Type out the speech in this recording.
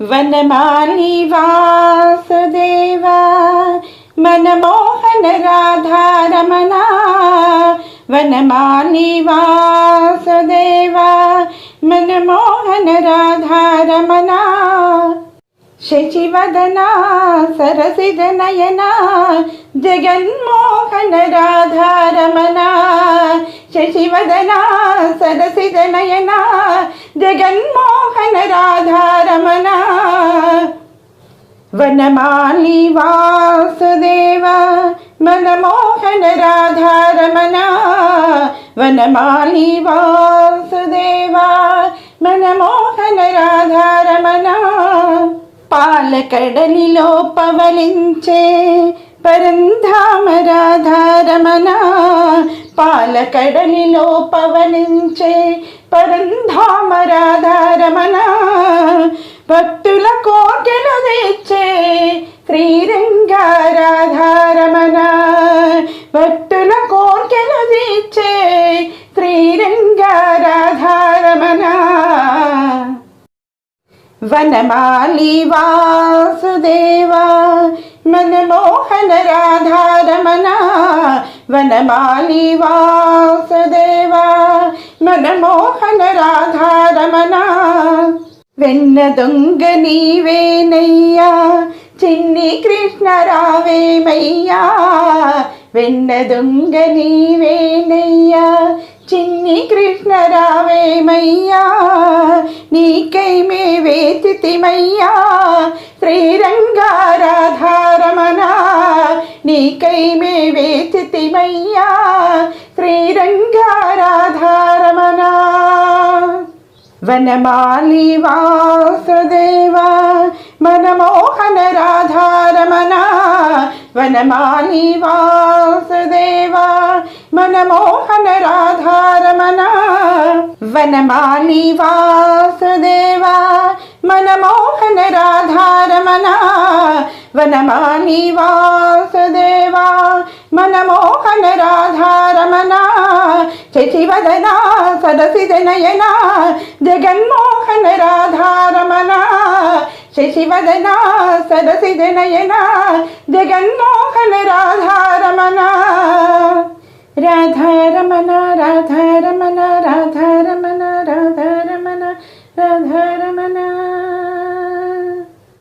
వనమాలి వాసుదేవా మనమోహన రాధారమణ వనమాలి వాసుదేవా మనమోహన రాధారమణ శశివదన సరసిద నయన జగన్మోహన రాధారమణ శశివదన సరసిద నయన జగన్మోహన రాధారమణ వనమాలి వాసుదేవ మనమోహన రాధారమణ వనమాలి వాసుదేవ మనమోహన రాధారమణ పాలకడలిలో పవలించే పరంధామ రాధారమణ పాలకడలిలో పవలించే పరంధామ రాధారమణ భక్తుల కోటలు తెచ్చే శ్రీరంగారాధారమణ భక్తుల కోటలు తెచ్చే శ్రీరంగారాధారమణ వనమాలి వాసుదేవా మనమోహన రాధారమణ వనమాలి వాసుదేవా మనమోహన రాధారమణ. వెన్న దొంగ నీవేనయ్యా చిన్ని కృష్ణ రావేమయ్యా వెన్న దొంగ నీవేనయ్యా చిన్ని కృష్ణ రావేమయ్యా నీకై మే వేతిమయ్యా శ్రీరంగారాధారమణ. నీకై మే వేతిమయ్యా శ్రీరంగారాధారమణ వనమాలి వాసుదేవా మనమోహన రాధారమణ వనమాలి వాసుదేవా మనమోహన రాధారమణ వనమాలి వాసుదేవా మనమోహన రాధారమణ వనమాని వాసుదేవా మనమోహన రాధారమణ శశివదనా సరసిద జగన్మోహన రాధారమణ శశివదనా సరసిద జగన్మోహన రాధారమణ రాధారమణ రాధారమణ రాధారమణ